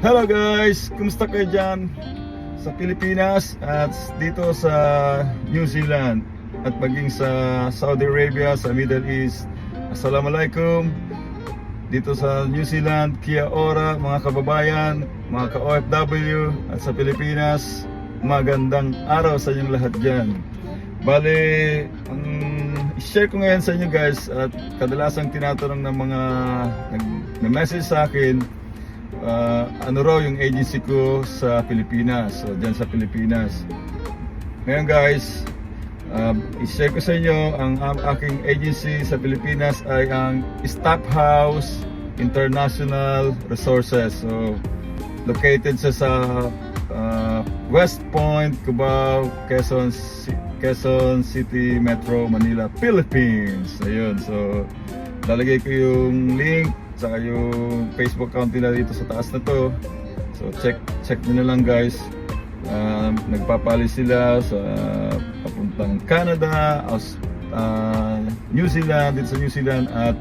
Hello guys! Kumusta kayo dyan sa Pilipinas at dito sa New Zealand at maging sa Saudi Arabia, sa Middle East. Assalamualaikum! Dito sa New Zealand, Kia Ora, mga kababayan, mga ka-OFW at sa Pilipinas, magandang araw sa inyong lahat dyan. Bale, ang share ko ngayon sa inyo guys at kadalasang tinatanong ng mga nag-message sa akin uh, ano raw yung agency ko sa Pilipinas. So, dyan sa Pilipinas. Ngayon guys, uh, i-share ko sa inyo ang ang aking agency sa Pilipinas ay ang Staff House International Resources. So, located sa sa uh, West Point, Cubao, Quezon, Quezon City Metro, Manila, Philippines. Ayun, so lalagay ko yung link saka yung Facebook account nila dito sa taas na to. So check check nyo na lang guys. Um, nagpapali sila sa papuntang Canada, Aus, uh, New Zealand, dito sa New Zealand at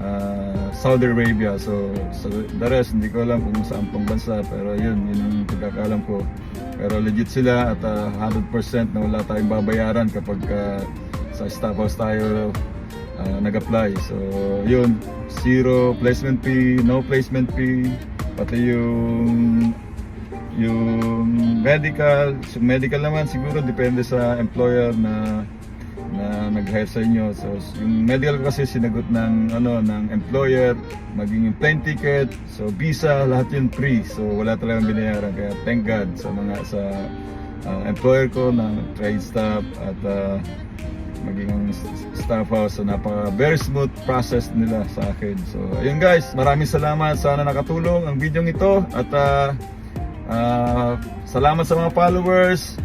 uh, Saudi Arabia. So, so the rest hindi ko alam kung saan pang bansa pero yun, yun yung pagkakalam ko. Pero legit sila at uh, 100% na wala tayong babayaran kapag uh, sa staff house tayo uh, nag-apply. So, yun, zero placement fee, no placement fee, pati yung yung medical, so medical naman siguro depende sa employer na na nag-hire sa inyo. So yung medical kasi sinagot ng ano ng employer, maging yung plane ticket, so visa, lahat yun free. So wala talagang binayaran kaya thank God sa mga sa uh, employer ko na trade staff at uh, maging ang staff house so napaka very smooth process nila sa akin. So ayun guys, maraming salamat sana nakatulong ang video ito at uh, uh, salamat sa mga followers.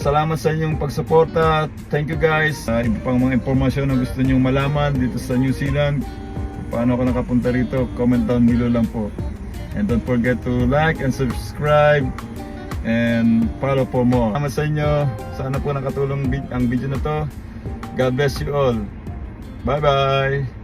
Salamat sa inyong pagsuporta. Thank you guys. Uh, iba pang mga impormasyon na gusto niyo malaman dito sa New Zealand. Paano ako nakapunta rito? Comment down below lang po. And don't forget to like and subscribe and follow for more. Salamat sa inyo. Sana po nakatulong ang video na to. God bless you all. Bye bye.